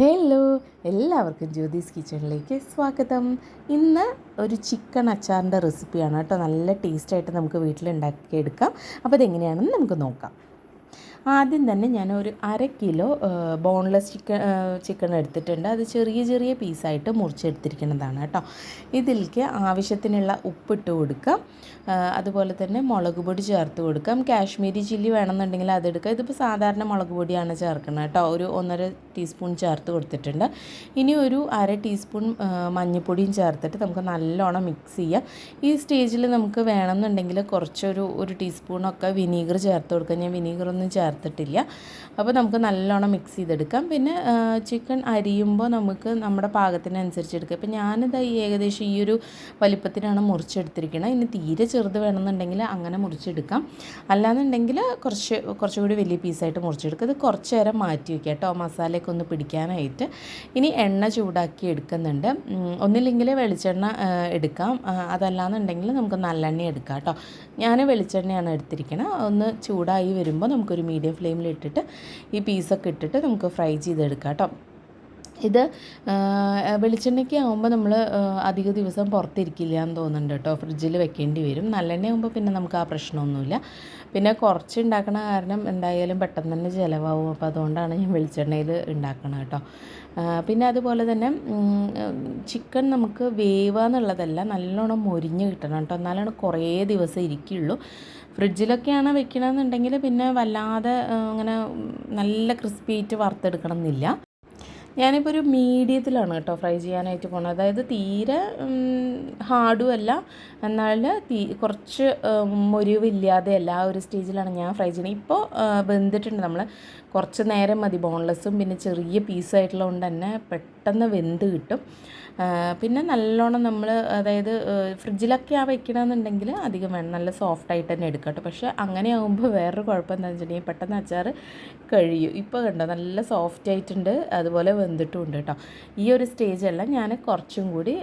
Hello എല്ലാവർക്കും ജ്യോതിസ് കിച്ചണിലേക്ക് സ്വാഗതം. ഇന്ന് ഒരു ചിക്കൻ അച്ചാറിന്റെ റെസിപ്പിയാണ് കേട്ടോ. നല്ല ടേസ്റ്റായിട്ട് നമുക്ക് വീട്ടിൽ ഉണ്ടാക്കിയെടുക്കാം അപ്പോൾ ഇതെങ്ങനെയാണെന്ന് നമുക്ക് നോക്കാം. ആദ്യം തന്നെ ഞാൻ ഒരു അര കിലോ ബോൺലെസ് ചിക്കൻ ചിക്കൻ എടുത്തിട്ടുണ്ട്. അത് ചെറിയ ചെറിയ പീസായിട്ട് മുറിച്ചെടുത്തിരിക്കുന്നതാണ് കേട്ടോ. ഇതിലേക്ക് ആവശ്യത്തിനുള്ള ഉപ്പിട്ട് കൊടുക്കാം. അതുപോലെ തന്നെ മുളക് പൊടി ചേർത്ത് കൊടുക്കാം. കാശ്മീരി ചില്ലി വേണമെന്നുണ്ടെങ്കിൽ അതെടുക്കാം ഇതിപ്പോൾ സാധാരണ മുളക് പൊടിയാണ് ചേർക്കുന്നത് കേട്ടോ. ഒരു ഒന്നര ടീസ്പൂൺ ചേർത്ത് കൊടുത്തിട്ടുണ്ട്. ഇനി ഒരു അര ടീസ്പൂൺ മഞ്ഞൾപ്പൊടിയും ചേർത്തിട്ട് നമുക്ക് നല്ലോണം മിക്സ് ചെയ്യാം. ഈ സ്റ്റേജിൽ നമുക്ക് വേണമെന്നുണ്ടെങ്കിൽ കുറച്ചൊരു ഒരു ടീസ്പൂണൊക്കെ വിനീഗർ ചേർത്ത് കൊടുക്കാം. ഞാൻ വിനീഗർ ഒന്നും ചേർത്തിട്ടില്ല. അപ്പോൾ നമുക്ക് നല്ലോണം മിക്സ് ചെയ്തെടുക്കാം. പിന്നെ ചിക്കൻ അരിയുമ്പോൾ നമുക്ക് നമ്മുടെ പാകത്തിനനുസരിച്ച് എടുക്കാം. ഇപ്പം ഞാനിത് ഏകദേശം ഈ ഒരു വലിപ്പത്തിനാണ് മുറിച്ചെടുത്തിരിക്കുന്നത് ഇനി തീരെ ചെറുത് വേണമെന്നുണ്ടെങ്കിൽ അങ്ങനെ മുറിച്ചെടുക്കാം. അല്ലാന്നുണ്ടെങ്കിൽ കുറച്ച് കുറച്ചുകൂടി വലിയ പീസായിട്ട് മുറിച്ചെടുക്കുക ഇത് കുറച്ച് നേരം മാറ്റി വയ്ക്കുക കേട്ടോ. മസാലയൊക്കെ ഒന്ന് പിടിക്കാനായിട്ട്. ഇനി എണ്ണ ചൂടാക്കി എടുക്കുന്നുണ്ട്. ഒന്നില്ലെങ്കിൽ വെളിച്ചെണ്ണ എടുക്കാം. അതല്ലാന്നുണ്ടെങ്കിൽ നമുക്ക് നല്ലെണ്ണ എടുക്കാം കേട്ടോ. ഞാൻ വെളിച്ചെണ്ണയാണ് എടുത്തിരിക്കുന്നത് ഒന്ന് ചൂടായി വരുമ്പോൾ നമുക്കൊരു മീഡിയം ഫ്ലെയിമിൽ ഇട്ടിട്ട് ഈ പീസൊക്കെ ഇട്ടിട്ട് നമുക്ക് ഫ്രൈ ചെയ്തെടുക്കാം കേട്ടോ ഇത് വെളിച്ചെണ്ണയ്ക്ക് ആകുമ്പോൾ നമ്മൾ അധിക ദിവസം പുറത്തിരിക്കില്ല എന്ന് തോന്നുന്നുണ്ട് കേട്ടോ. ഫ്രിഡ്ജിൽ വെക്കേണ്ടി വരും. നല്ലെണ്ണ ആകുമ്പോൾ പിന്നെ നമുക്ക് ആ പ്രശ്നമൊന്നുമില്ല. പിന്നെ കുറച്ച് ഉണ്ടാക്കണ കാരണം എന്തായാലും പെട്ടെന്ന് തന്നെ ചിലവാകും അപ്പോൾ അതുകൊണ്ടാണ് ഞാൻ വെളിച്ചെണ്ണയിൽ ഉണ്ടാക്കണത് കേട്ടോ. പിന്നെ അതുപോലെ തന്നെ ചിക്കൻ നമുക്ക് വേവുക എന്നുള്ളതല്ല നല്ലോണം മൊരിഞ്ഞ് കിട്ടണം കേട്ടോ. എന്നാലാണ് കുറേ ദിവസം ഇരിക്കുള്ളൂ. ഫ്രിഡ്ജിലൊക്കെയാണ് വെക്കണമെന്നുണ്ടെങ്കിൽ പിന്നെ വല്ലാതെ അങ്ങനെ നല്ല ക്രിസ്പി ആയിട്ട് വറുത്തെടുക്കണം എന്നില്ല ഞാനിപ്പോൾ ഒരു മീഡിയത്തിലാണ് കേട്ടോ ഫ്രൈ ചെയ്യാനായിട്ട് പോകുന്നത് അതായത് തീരെ ഹാർഡും അല്ല. എന്നാൽ തീ കുറച്ച് മുരിവില്ലാതെ അല്ല ആ ഒരു സ്റ്റേജിലാണ് ഞാൻ ഫ്രൈ ചെയ്യുന്നത്. ഇപ്പോൾ വെന്തിട്ടുണ്ട് നമ്മൾ കുറച്ച് നേരം മതി ബോൺലെസ്സും പിന്നെ ചെറിയ പീസായിട്ടുള്ളത് തന്നെ പെട്ടെന്ന് വെന്ത് കിട്ടും. പിന്നെ നല്ലോണം നമ്മൾ അതായത് ഫ്രിഡ്ജിലൊക്കെ ആ വെക്കണമെന്നുണ്ടെങ്കിൽ അധികം വേണം. നല്ല സോഫ്റ്റ് ആയിട്ട് തന്നെ എടുക്കാം കേട്ടോ. പക്ഷേ അങ്ങനെ ആകുമ്പോൾ വേറൊരു കുഴപ്പം എന്താണെന്ന് വെച്ചിട്ടുണ്ടെങ്കിൽ പെട്ടെന്ന് അച്ചാർ കഴിയും. ഇപ്പോൾ കണ്ടോ നല്ല സോഫ്റ്റ് ആയിട്ടുണ്ട്. അതുപോലെ വെന്തിട്ടും ഉണ്ട് കേട്ടോ. ഈ ഒരു സ്റ്റേജെല്ലാം ഞാൻ കുറച്ചും കൂടി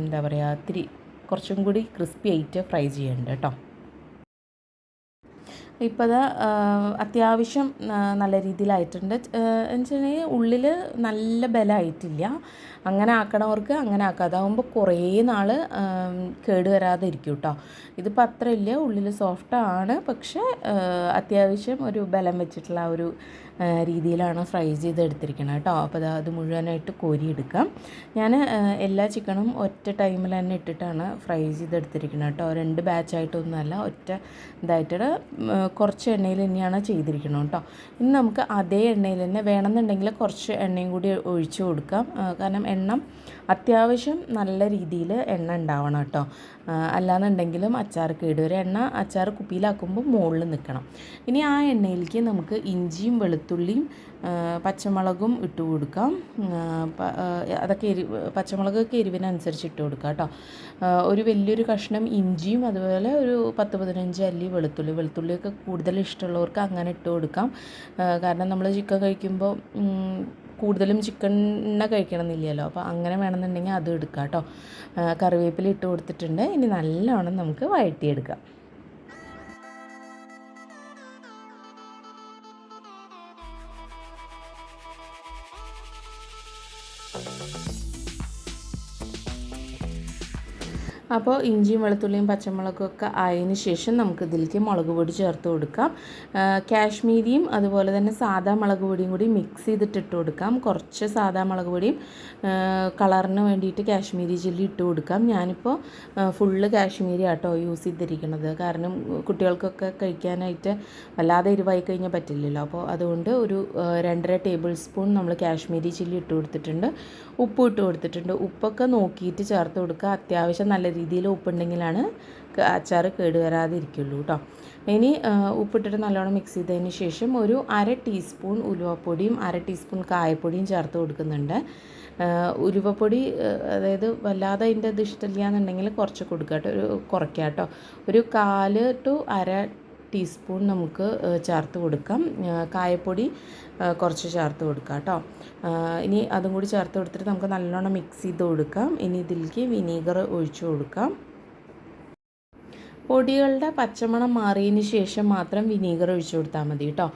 എന്താ പറയുക ഇത്തിരി കുറച്ചും കൂടി ക്രിസ്പി ആയിട്ട് ഫ്രൈ ചെയ്യുന്നുണ്ട് കേട്ടോ. ഇപ്പോൾ അത് അത്യാവശ്യം നല്ല രീതിയിലായിട്ടുണ്ട്. എന്ന് വെച്ചിട്ടുണ്ടെങ്കിൽ ഉള്ളിൽ നല്ല ബലമായിട്ടില്ല. അങ്ങനെ ആക്കണവർക്ക് അങ്ങനെ ആക്കുക അതാകുമ്പോൾ കുറേ നാൾ കേടുവരാതെ ഇരിക്കും കേട്ടോ ഇതിപ്പോൾ അത്ര ഇല്ല. ഉള്ളിൽ സോഫ്റ്റാണ് പക്ഷേ അത്യാവശ്യം ഒരു ബലം വെച്ചിട്ടുള്ള ഒരു രീതിയിലാണ് ഫ്രൈ ചെയ്തെടുത്തിരിക്കണം കേട്ടോ അപ്പോൾ അത് മുഴുവനായിട്ട് കോരിയെടുക്കാം. ഞാൻ എല്ലാ ചിക്കനും ഒറ്റ ടൈമിൽ തന്നെ ഇട്ടിട്ടാണ് ഫ്രൈ ചെയ്തെടുത്തിരിക്കണം കേട്ടോ രണ്ട് ബാച്ചായിട്ടൊന്നുമല്ല ഒറ്റ ഇതായിട്ട് കുറച്ച് എണ്ണയിൽ തന്നെയാണ് ചെയ്തിരിക്കണം കേട്ടോ ഇനി നമുക്ക് അതേ എണ്ണയിൽ തന്നെ വേണമെന്നുണ്ടെങ്കിൽ കുറച്ച് എണ്ണയും കൂടി ഒഴിച്ചു കൊടുക്കാം. കാരണം എണ്ണ അത്യാവശ്യം നല്ല രീതിയിൽ എണ്ണ ഉണ്ടാവണം കേട്ടോ. അല്ലാന്നുണ്ടെങ്കിലും അച്ചാർ കേടുവരെ എണ്ണ അച്ചാർ കുപ്പിയിലാക്കുമ്പോൾ മുകളിൽ നിൽക്കണം. ഇനി ആ എണ്ണയിലേക്ക് നമുക്ക് ഇഞ്ചിയും വെളുത്തുള്ളിയും പച്ചമുളകും ഇട്ട് കൊടുക്കാം. അതൊക്കെ എരി പച്ചമുളകൊക്കെ എരിവിനനുസരിച്ച് ഇട്ട് കൊടുക്കാം കേട്ടോ. ഒരു വലിയൊരു കഷ്ണം ഇഞ്ചിയും അതുപോലെ ഒരു പത്ത് പതിനഞ്ച് അല്ലി വെളുത്തുള്ളി. വെളുത്തുള്ളിയൊക്കെ കൂടുതൽ ഇഷ്ടമുള്ളവർക്ക് അങ്ങനെ ഇട്ട് കൊടുക്കാം. കാരണം നമ്മൾ ചിക്കൻ കഴിക്കുമ്പോൾ കൂടുതലും ചിക്കൻ കഴിക്കണം എന്നില്ലല്ലോ അപ്പോൾ അങ്ങനെ വേണമെന്നുണ്ടെങ്കിൽ അതും എടുക്കാം കേട്ടോ കറിവേപ്പില ഇട്ട് കൊടുത്തിട്ടുണ്ട്. ഇനി നല്ലോണം നമുക്ക് വഴറ്റിയെടുക്കാം. അപ്പോൾ ഇഞ്ചിയും വെളുത്തുള്ളിയും പച്ചമുളകും ഒക്കെ ആയതിനു ശേഷം നമുക്ക് ഇതിലേക്ക് മുളക് പൊടി ചേർത്ത് കൊടുക്കാം. കാശ്മീരിയും അതുപോലെ തന്നെ സാധാ മുളക് പൊടിയും കൂടി മിക്സ് ചെയ്തിട്ട് ഇട്ട് കൊടുക്കാം. കുറച്ച് സാധാ മുളക് പൊടിയും കളറിന് വേണ്ടിയിട്ട് കാശ്മീരി ചില്ലി ഇട്ട് കൊടുക്കാം. ഞാനിപ്പോൾ ഫുള്ള് കാശ്മീരി ആട്ടോ യൂസ് ചെയ്തിരിക്കുന്നത്. കാരണം കുട്ടികൾക്കൊക്കെ കഴിക്കാനായിട്ട് വല്ലാതെ എരിവായി കഴിഞ്ഞാൽ പറ്റില്ലല്ലോ. അപ്പോൾ അതുകൊണ്ട് ഒരു രണ്ടര ടേബിൾ സ്പൂൺ നമ്മൾ കാശ്മീരി ചില്ലി ഇട്ട് കൊടുത്തിട്ടുണ്ട്. ഉപ്പ് ഇട്ട് കൊടുത്തിട്ടുണ്ട്. ഉപ്പൊക്കെ നോക്കിയിട്ട് ചേർത്ത് കൊടുക്കുക. അത്യാവശ്യം നല്ല രീതിയിൽ ഉപ്പുണ്ടെങ്കിലാണ് അച്ചാർ കേടുവരാതിരിക്കുള്ളൂ കേട്ടോ ഇനി ഉപ്പിട്ടിട്ട് നല്ലോണം മിക്സ് ചെയ്തതിന് ശേഷം ഒരു അര ടീസ്പൂൺ ഉലുവപ്പൊടിയും അര ടീസ്പൂൺ കായപ്പൊടിയും ചേർത്ത് കൊടുക്കുന്നുണ്ട്. ഉലുവപ്പൊടി അതായത് വല്ലാതെ അതിന്റെ ഇത് ഇഷ്ടമില്ല എന്നുണ്ടെങ്കിൽ കുറച്ച് കൊടുക്കുക കേട്ടോ ഒരു കുറയ്ക്കുക കേട്ടോ ഒരു കാൽ ടു അര ടീസ്പൂൺ നമുക്ക് ചേർത്ത് കൊടുക്കാം. കായപ്പൊടി കുറച്ച് ചേർത്ത് കൊടുക്കാം കേട്ടോ. ഇനി അതും കൂടി ചേർത്ത് കൊടുത്തിട്ട് നമുക്ക് നല്ലോണം മിക്സ് ചെയ്ത് കൊടുക്കാം. ഇനി ഇതിലേക്ക് വിനീഗർ ഒഴിച്ചു കൊടുക്കാം. പൊടികളുടെ പച്ചമണം മാറിയതിന് ശേഷം മാത്രം വിനീഗർ ഒഴിച്ചു കൊടുത്താൽ മതി കേട്ടോ.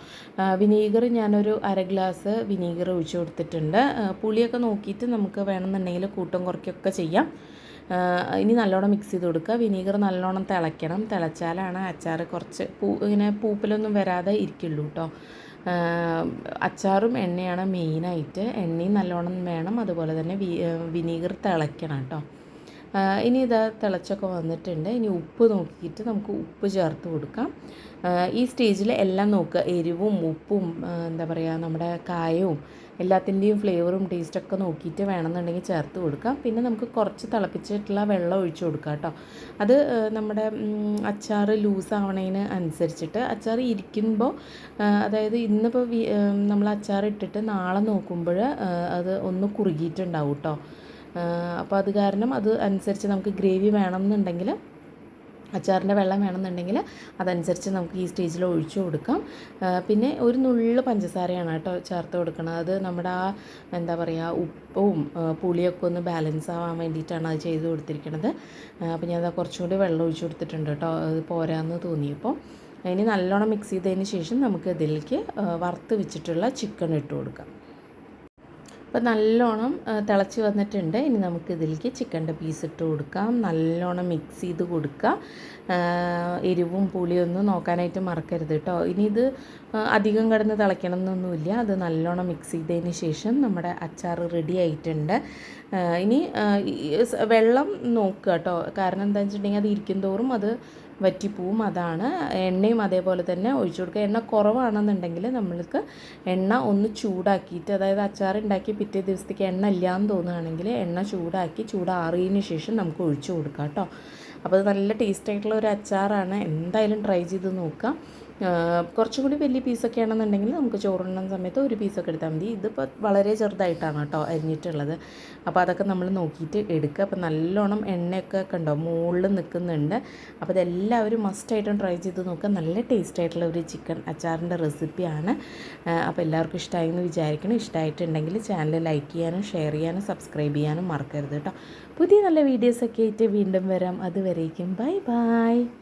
വിനീഗർ ഞാനൊരു അര ഗ്ലാസ് വിനീഗർ ഒഴിച്ചു കൊടുത്തിട്ടുണ്ട്. പുളിയൊക്കെ നോക്കിയിട്ട് നമുക്ക് വേണമെന്നുണ്ടെങ്കിൽ കൂട്ടം കുറയ്ക്കൊക്കെ ചെയ്യാം. ഇനി നല്ലോണം മിക്സ് ചെയ്ത് കൊടുക്കുക. വിനീഗർ നല്ലോണം തിളയ്ക്കണം. തിളച്ചാലാണ് അച്ചാർ കുറച്ച് പൂ ഇങ്ങനെ പൂപ്പലൊന്നും വരാതെ ഇരിക്കുള്ളൂ കേട്ടോ അച്ചാറും എണ്ണയാണ് മെയിനായിട്ട് എണ്ണയും നല്ലോണം വേണം. അതുപോലെ തന്നെ വിനീഗർ തിളയ്ക്കണം കേട്ടോ ഇനി ഇത് തിളച്ചൊക്കെ വന്നിട്ടുണ്ട്. ഇനി ഉപ്പ് നോക്കിയിട്ട് നമുക്ക് ഉപ്പ് ചേർത്ത് കൊടുക്കാം. ഈ സ്റ്റേജിൽ എല്ലാം നോക്കുക. എരിവും ഉപ്പും എന്താ പറയുക നമ്മുടെ കായവും എല്ലാത്തിന്റെയും ഫ്ലേവറും ടേസ്റ്റൊക്കെ നോക്കിയിട്ട് വേണമെന്നുണ്ടെങ്കിൽ ചേർത്ത് കൊടുക്കാം. പിന്നെ നമുക്ക് കുറച്ച് തിളപ്പിച്ചിട്ടുള്ള വെള്ളം ഒഴിച്ച് കൊടുക്കാം കേട്ടോ. അത് നമ്മുടെ അച്ചാർ ലൂസ് ആവണതിന് അനുസരിച്ചിട്ട് അച്ചാർ ഇരിക്കുമ്പോൾ അതായത് ഇന്നിപ്പോൾ നമ്മൾ അച്ചാർ ഇട്ടിട്ട് നാളെ നോക്കുമ്പോൾ അത് ഒന്ന് കുറുകിയിട്ടുണ്ടാവും കേട്ടോ. അപ്പോൾ അത് കാരണം അത് അനുസരിച്ച് നമുക്ക് ഗ്രേവി വേണമെന്നുണ്ടെങ്കിൽ അച്ചാറിന്റെ വെള്ളം വേണമെന്നുണ്ടെങ്കിൽ അതനുസരിച്ച് നമുക്ക് ഈ സ്റ്റേജിൽ ഒഴിച്ചു കൊടുക്കാം. പിന്നെ ഒരു നുള്ള് പഞ്ചസാരയാണ് കേട്ടോ ചേർത്ത് കൊടുക്കുന്നത് അത് നമ്മുടെ ആ എന്താ പറയുക ഉപ്പും പുളിയൊക്കെ ഒന്ന് ബാലൻസ് ആവാൻ വേണ്ടിയിട്ടാണ് അത് ചെയ്ത് കൊടുത്തിരിക്കുന്നത് അപ്പോൾ ഞാൻ അത് കുറച്ചും കൂടി വെള്ളം ഒഴിച്ചു കൊടുത്തിട്ടുണ്ട് കേട്ടോ. അത് പോരാന്ന് തോന്നിയപ്പോൾ. ഇനി നല്ലോണം മിക്സ് ചെയ്തതിന് ശേഷം നമുക്ക് ഇതിലേക്ക് വറുത്ത് വെച്ചിട്ടുള്ള ചിക്കൻ ഇട്ട് കൊടുക്കാം. അപ്പോൾ നല്ലോണം തിളച്ച് വന്നിട്ടുണ്ട്. ഇനി നമുക്ക് ഇതിലേക്ക് ചിക്കന്റെ പീസ് ഇട്ട് കൊടുക്കാം. നല്ലോണം മിക്സ് ചെയ്ത് കൊടുക്കുക. എരിവും പുളിയും ഒന്നും നോക്കാനായിട്ട് മറക്കരുത് കേട്ടോ. ഇനി ഇത് അധികം കിടന്ന് തിളയ്ക്കണം എന്നൊന്നുമില്ല അത് നല്ലോണം മിക്സ് ചെയ്തതിന് ശേഷം നമ്മുടെ അച്ചാർ റെഡി ആയിട്ടുണ്ട്. ഇനി വെള്ളം നോക്കുക കേട്ടോ. കാരണം എന്താണെന്ന് വെച്ചിട്ടുണ്ടെങ്കിൽ അത് ഇരിക്കും തോറും അത് വറ്റിപ്പോവും അതാണ്. എണ്ണയും അതേപോലെ തന്നെ ഒഴിച്ചു കൊടുക്കുക. എണ്ണ കുറവാണെന്നുണ്ടെങ്കിൽ നമ്മൾക്ക് എണ്ണ ഒന്ന് ചൂടാക്കിയിട്ട് അതായത് അച്ചാർ ഉണ്ടാക്കി പിറ്റേ ദിവസത്തേക്ക് എണ്ണ ഇല്ലയെന്ന് തോന്നുകയാണെങ്കിൽ എണ്ണ ചൂടാക്കി ചൂടാറിയതിന് ശേഷം നമുക്ക് ഒഴിച്ചു കൊടുക്കാം കേട്ടോ. അപ്പോൾ അത് നല്ല ടേസ്റ്റ് ആയിട്ടുള്ള ഒരു അച്ചാറാണ്. എന്തായാലും ട്രൈ ചെയ്ത് നോക്കാം. ആ, കുറച്ചും കൂടി വലിയ പീസൊക്കെ ആണെന്നുണ്ടെങ്കിൽ നമുക്ക് ചോറുണ്ണുന്ന സമയത്ത് ഒരു പീസൊക്കെ എടുത്താൽ മതി. ഇതിപ്പോൾ വളരെ ചെറുതായിട്ടാണ് കേട്ടോ അരിഞ്ഞിട്ടുള്ളത്. അപ്പോൾ അതൊക്കെ നമ്മൾ നോക്കിയിട്ട് എടുക്കുക. അപ്പോൾ നല്ലോണം എണ്ണയൊക്കെ കണ്ടോ മുകളിൽ നിൽക്കുന്നുണ്ട്. അപ്പോൾ ഇതെല്ലാവരും മസ്റ്റായിട്ടും ട്രൈ ചെയ്ത് നോക്കുക. നല്ല ടേസ്റ്റ് ആയിട്ടുള്ള ഒരു ചിക്കൻ അച്ചാറിന്റെ റെസിപ്പിയാണ്. അപ്പോൾ എല്ലാവർക്കും ഇഷ്ടമായി എന്ന് വിചാരിക്കണം ഇഷ്ടമായിട്ടുണ്ടെങ്കിൽ ചാനൽ ലൈക്ക് ചെയ്യാനും ഷെയർ ചെയ്യാനും സബ്സ്ക്രൈബ് ചെയ്യാനും മറക്കരുത് കേട്ടോ. പുതിയ നല്ല വീഡിയോസൊക്കെ ആയിട്ട് വീണ്ടും വരാം. അതുവരേക്കും ബൈ ബൈ